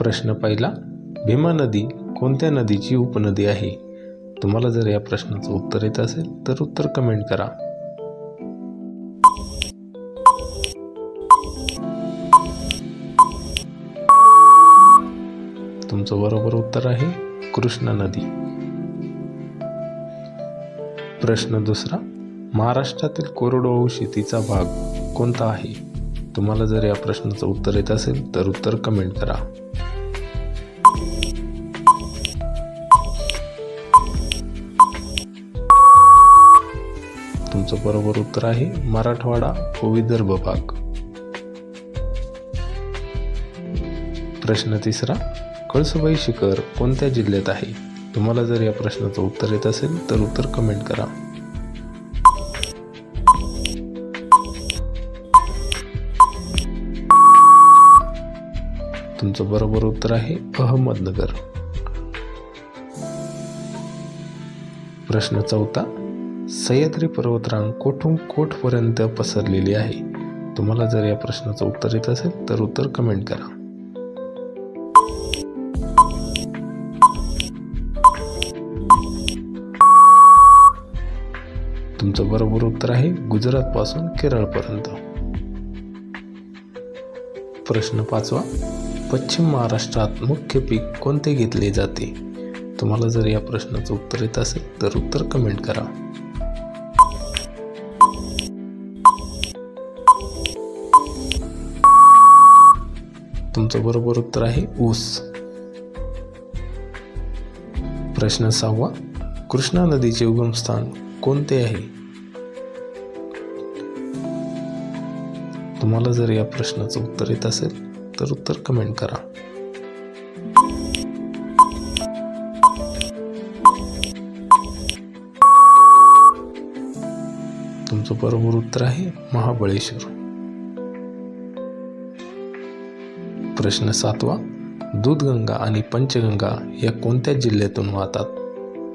प्रश्न पहिला भीमा नदी कोणत्या नदीची उपनदी आहे? तुम्हाला जर या प्रश्नाचं उत्तर येत असेल तर उत्तर कमेंट करा. तुमचं बरोबर उत्तर आहे कृष्णा नदी. प्रश्न दुसरा महाराष्ट्रातील कोरडवाहू शेतीचा भाग कोणता आहे? तुम्हाला जर या प्रश्नाचं उत्तर येत असेल तर उत्तर कमेंट करा. तुमचं बरोबर उत्तर आहे मराठवाडा व विदर्भ भाग. प्रश्न तिसरा कळसुबाई शिखर कोणत्या जिल्ह्यात आहे? तुम्हाला जर या प्रश्नाचं उत्तर येत असेल तर उत्तर कमेंट करा. तुमचं बरोबर उत्तर आहे अहमदनगर. प्रश्न चौथा सह्याद्री पर्वतरांग कोठून कोठपर्यंत पसरलेली आहे? तुम्हाला जर या प्रश्नाचं उत्तर येत असेल तर उत्तर कमेंट करा. तुमचं बरोबर उत्तर आहे गुजरात पासून केरळपर्यंत. प्रश्न पाचवा. पश्चिम महाराष्ट्रात मुख्य पीक कोणते घेतले जाते? तुम्हाला जर या प्रश्नाचं उत्तर येत असेल तर उत्तर कमेंट करा. तुमचं बरोबर उत्तर आहे ऊस. प्रश्न सहावा कृष्णा नदीचे उगमस्थान कोणते आहे? तुम्हाला जर या प्रश्नाचं उत्तर येत असेल तर उत्तर कमेंट करा. तुमचं बरोबर उत्तर आहे महाबळेश्वर. प्रश्न सातवा. दूधगंगा आणि पंचगंगा या कोणत्या जिल्ह्यातून वाहतात?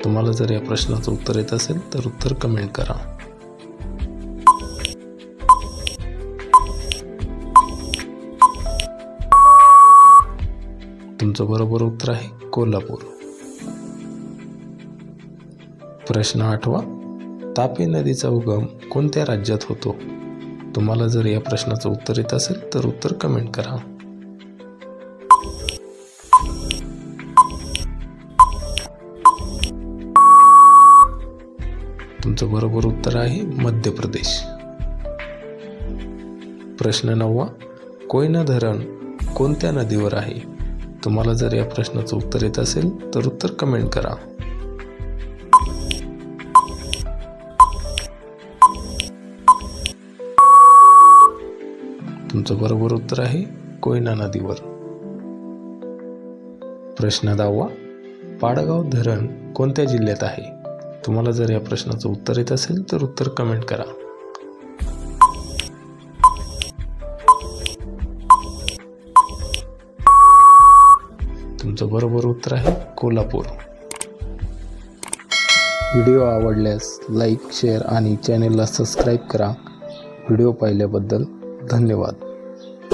तुम्हाला जर या प्रश्नाचं उत्तर येत असेल तर उत्तर कमेंट करा. तुमचं बरोबर उत्तर आहे कोल्हापूर. प्रश्न आठवा. तापी नदीचा उगम कोणत्या राज्यात होतो? तुम्हाला जर या प्रश्नाचं उत्तर येत असेल तर उत्तर कमेंट करा. तुमचं बरोबर उत्तर आहे मध्य प्रदेश. प्रश्न नववा कोयना धरण कोणत्या नदीवर आहे? तुम्हाला जर या प्रश्नाचं उत्तर येत असेल तर उत्तर कमेंट करा. तुमचं बरोबर उत्तर आहे कोयना नदीवर. प्रश्न दहावा पाडगाव धरण कोणत्या जिल्ह्यात आहे? तुम्हाला जर या प्रश्नाचं उत्तर येत असेल तर उत्तर कमेंट करा. तुमचं बरोबर उत्तर आहे कोल्हापूर. व्हिडिओ आवडल्यास लाईक शेअर आणि चॅनेलला सबस्क्राईब करा. व्हिडिओ पाहिल्याबद्दल धन्यवाद.